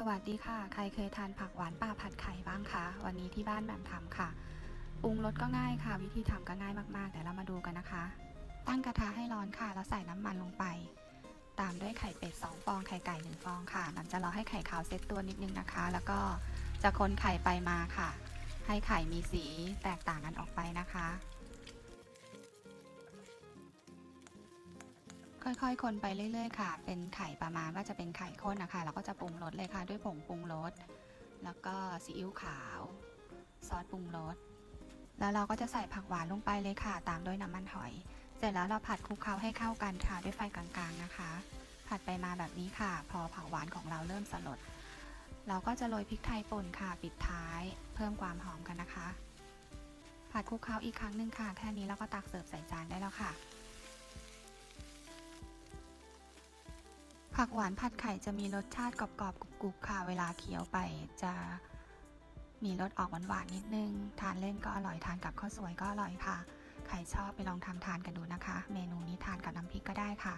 สวัสดีค่ะ ใครเคยทานผักหวานป่าผัดไข่บ้างคะ วันนี้ที่บ้านแหม่มทำค่ะ ปรุงรสก็ง่ายค่ะ วิธีทำก็ง่ายมากๆแต่เรามาดูกันนะคะ ตั้งกระทะให้ร้อนค่ะ แล้วใส่น้ำมันลงไป ตามด้วยไข่เป็ด 2 ฟอง ไข่ไก่ 1 ฟองค่ะหลังจะรอให้ไข่ขาวเซตตัวนิดนึงนะคะ แล้วก็จะคนไข่ไปมาค่ะ ให้ไข่มีสีแตกต่างกันออกไปนะคะ ค่อยๆ คนไปเรื่อยๆ ค่ะ เป็นไข่ประมาณว่าจะเป็นไข่ข้นนะคะ แล้วก็จะปรุงรสเลยค่ะ ด้วยผงปรุงรส แล้วก็ซีอิ๊วขาว ซอสปรุงรส แล้วเราก็จะใส่ผักหวานลงไปเลยค่ะ ตามด้วยน้ำมันหอย เสร็จแล้วเราผัดคลุกเคล้าให้เข้ากันค่ะ ด้วยไฟกลางๆ นะคะ ผัดไปมาแบบนี้ค่ะ พอผักหวานของเราเริ่มสลด เราก็จะโรยพริกไทยป่นค่ะ ปิดท้าย เพิ่มความหอมกันนะคะ ผัดคลุกเคล้าอีกครั้งหนึ่งค่ะ แค่นี้เราก็ตักเสิร์ฟใส่จานได้แล้วค่ะ ผักหวานผัดไข่จะมีรสชาติกรอบๆกรุบๆค่ะ เวลาเคี้ยวไปจะมีรสออกหวานๆนิดนึง ทานเล่นก็อร่อย ทานกับข้าวสวยก็อร่อยค่ะ ใครชอบไปลองทำทานกันดูนะคะ เมนูนี้ทานกับน้ำพริกก็ได้ค่ะ